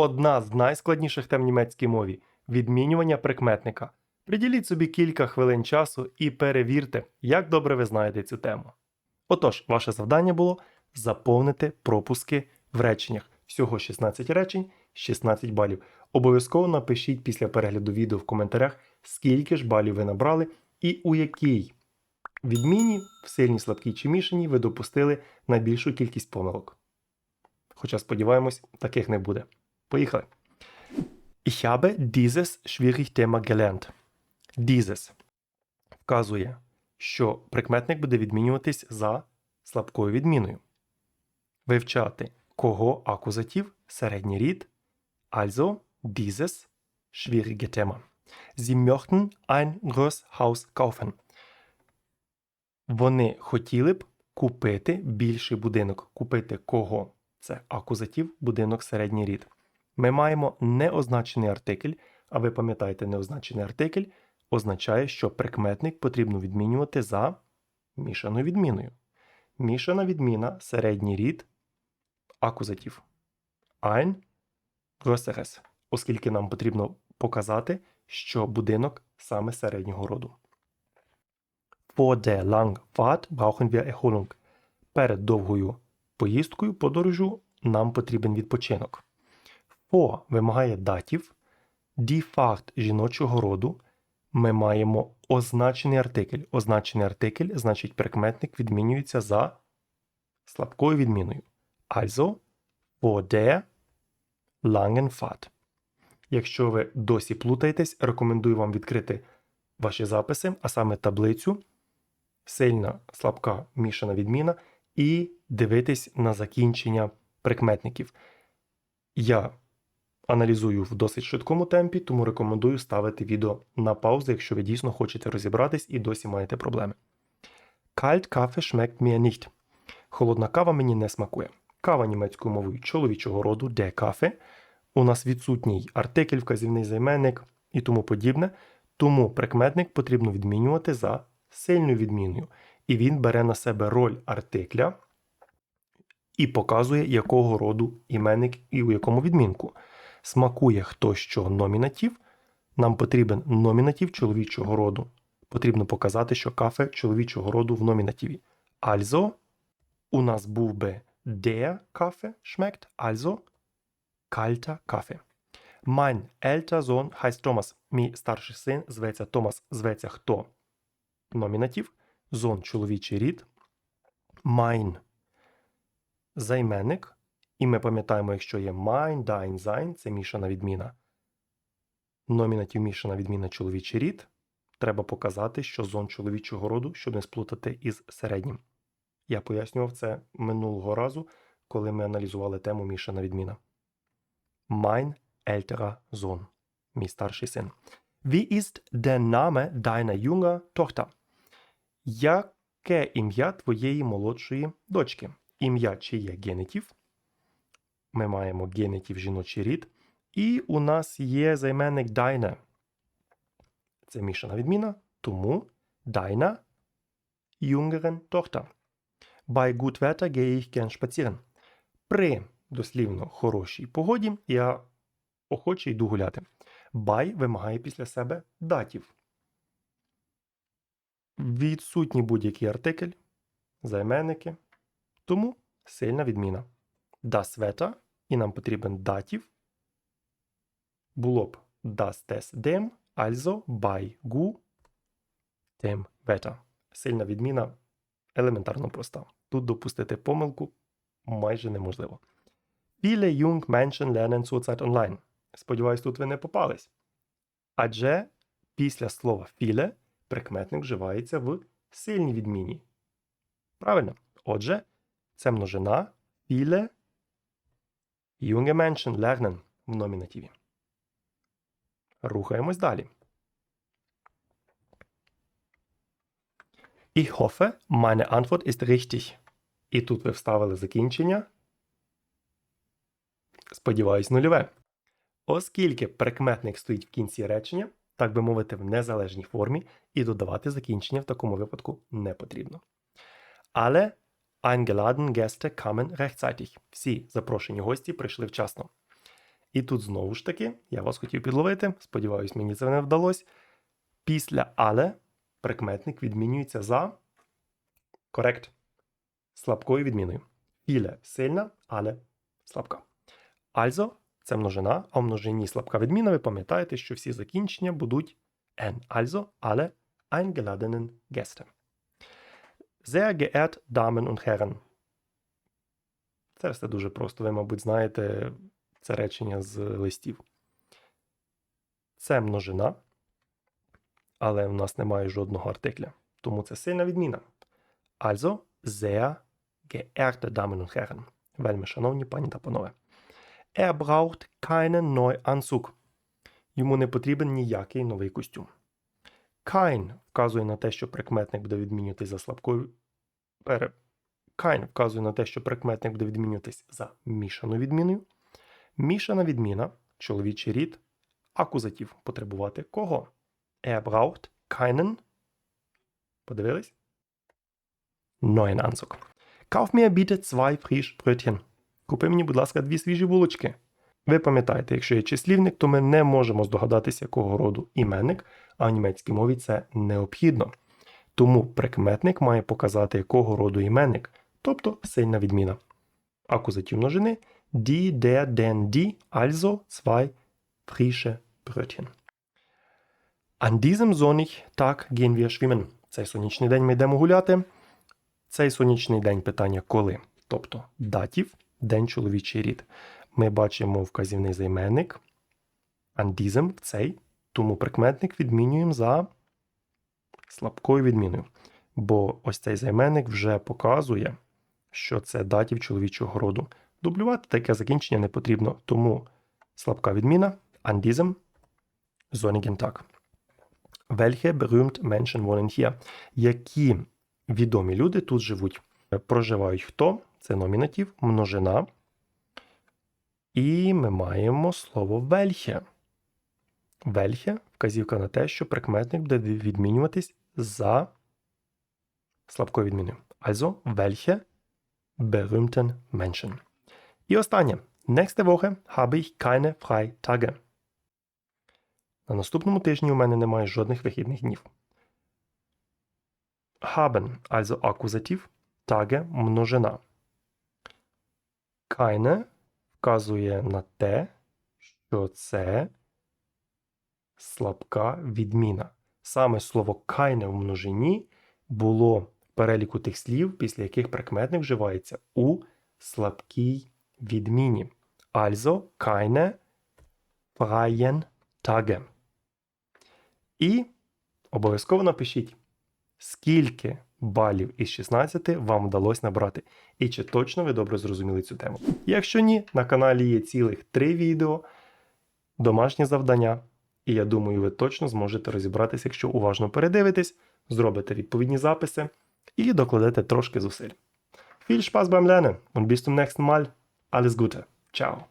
одна з найскладніших тем німецькій мові відмінювання прикметника. Приділіть собі кілька хвилин часу і перевірте, як добре ви знаєте цю тему. Отож, ваше завдання було заповнити пропуски в реченнях. Всього 16 речень, 16 балів. Обов'язково напишіть після перегляду відео в коментарях, скільки ж балів ви набрали і у якій відміні в сильній, слабкій чи мішаній ви допустили найбільшу кількість помилок. Хоча, сподіваємось, таких не буде. Поїхали. Ich habe dieses schwierig Thema gelernt. Dieses вказує, що прикметник буде відмінюватись за слабкою відміною. Вивчати кого акузатив, середній рід, also dieses schwierige Thema. Sie möchten ein Großhaus kaufen. Вони хотіли б купити більший будинок. Купити кого? Це акузатив, будинок середній рід. Ми маємо неозначений артикль, а ви пам'ятаєте, неозначений артикль означає, що прикметник потрібно відмінювати за мішаною відміною. Мішана відміна середній рід акузатив. Ein größeres, оскільки нам потрібно показати, що будинок саме середнього роду. Vor der langen Fahrt brauchen wir Erholung. Перед довгою поїздкою, подорожю нам потрібен відпочинок. Vor вимагає датів, Fahrt жіночого роду. Ми маємо означений артикль. Означений артикль, значить прикметник відмінюється за слабкою відміною. Also, vor der langen Fahrt. Якщо ви досі плутаєтесь, рекомендую вам відкрити ваші записи, а саме таблицю, сильна, слабка, мішана відміна, і дивитись на закінчення прикметників. Я аналізую в досить швидкому темпі, тому рекомендую ставити відео на паузу, якщо ви дійсно хочете розібратись і досі маєте проблеми. Kalt Kaffee schmeckt mir nicht. Холодна кава мені не смакує. Кава німецькою мовою чоловічого роду, де кафе. У нас відсутній артикль, вказівний займенник і тому подібне. Тому прикметник потрібно відмінювати за сильною відміною. І він бере на себе роль артикля і показує, якого роду іменник і у якому відмінку. Смакує хто що номінатив. Нам потрібен номінатив чоловічого роду. Потрібно показати, що кафе чоловічого роду в номінативі. Also, у нас був би der Kaffee schmeckt, also kalter Kaffee. Mein älter Sohn heißt Thomas. Мій старший син зветься Томас. Зветься хто? Номінатив. Зон чоловічий рід. Mein займенник. І ми пам'ятаємо, якщо є mein, dein, sein, це мішана відміна. Номінатив мішана відміна чоловічий рід. Треба показати, що зон чоловічого роду, щоб не сплутати із середнім. Я пояснював це минулого разу, коли ми аналізували тему мішана відміна. Mein älterer Sohn. Мій старший син. Wie ist der Name deiner jungen Tochter? Яке ім'я твоєї молодшої дочки? Ім'я чи є генетив? Ми маємо генетив жіночий рід. І у нас є займенник deine. Це мішана відміна, тому deine jüngeren Tochter. Bei gut Wetter gehe ich gern spazieren. При дослівно хорошій погоді я охоче йду гуляти. By вимагає після себе датів. Відсутній будь-який артикль, займенники. Тому сильна відміна. Das Wetter, і нам потрібен датів. Було б das des dem, also bei gu dem Wetter. Сильна відміна елементарно проста. Тут допустити помилку майже неможливо. Viele jung Menschen lernen zurzeit online. Сподіваюсь, тут ви не попались. Адже після слова viele прикметник вживається в сильній відміні. Правильно. Отже, це множина viele junge Menschen lernen в номінативі. Рухаємось далі. Ich hoffe, meine Antwort ist richtig. І тут ви вставили закінчення. Сподіваюсь, нульове. Оскільки прикметник стоїть в кінці речення, так би мовити, в незалежній формі, і додавати закінчення в такому випадку не потрібно. Але eingeladen Gäste kamen rechtzeitig. Всі запрошені гості прийшли вчасно. І тут знову ж таки, я вас хотів підловити, сподіваюсь, мені це не вдалося. Після але прикметник відмінюється за корект слабкою відміною. Viele сильна, але слабка. Also це множина, а в множині слабка відміна, ви пам'ятаєте, що всі закінчення будуть n. Also alle eingeladenen Gäste. Sehr geehrt Damen und Herren. Це все дуже просто. Ви, мабуть, знаєте це речення з листів. Це множина, але в нас немає жодного артикля. Тому це сильна відміна. Also, sehr geehrte Damen und Herren. Вельми шановні пані та панове. Er braucht keinen Neuanzug. Йому не потрібен ніякий новий костюм. Kein вказує на те, що прикметник буде відмінюватись за слабкою. Пере... Kein вказує на те, що прикметник буде відмінюватись за мішаною відміною. Мішана відміна, чоловічий рід, акузатив потребувати кого? Er braucht. Подивились? Neuen Anzug. Kauf mir bitte zwei Frischbrötchen. Купи мені, будь ласка, дві свіжі булочки. Ви пам'ятаєте, якщо є числівник, то ми не можемо здогадатися, якого роду іменник, а в німецькій мові це необхідно. Тому прикметник має показати, якого роду іменник, тобто сильна відміна. Акузатив множини die, der, den, die, also zwei frische Brötchen. An diesem sonnig Tag gehen wir schwimmen. Цей сонячний день ми йдемо гуляти. Цей сонячний день питання коли? Тобто датів, день чоловічий рід. Ми бачимо вказівний займенник в цей, тому прикметник відмінюємо за слабкою відміною. Бо ось цей займенник вже показує, що це датів чоловічого роду. Дублювати таке закінчення не потрібно, тому слабка відміна diesem sonnigen Welche berühmt Menschen wohnen hier? Які відомі люди тут живуть? Проживають хто? Це номінатив, множина. І ми маємо слово welche. Welche – вказівка на те, що прикметник буде відмінюватись за слабкою відміною. Also, welche berühmten Menschen. І останнє. Nächste Woche habe ich keine Freitage. На наступному тижні у мене немає жодних вихідних днів. Haben, also акузатив, Tage – множина. Keine вказує на те, що це слабка відміна. Саме слово keine в множині було в переліку тих слів, після яких прикметник вживається у слабкій відміні. Also keine freien Tage. І обов'язково напишіть, скільки балів із 16 вам вдалося набрати, і чи точно ви добре зрозуміли цю тему. Якщо ні, на каналі є цілих 3 відео, домашні завдання, і я думаю, ви точно зможете розібратися, якщо уважно передивитесь, зробите відповідні записи і докладете трошки зусиль. Viel Spaß beim Lernen und bis zum nächsten Mal. Alles Gute. Ciao.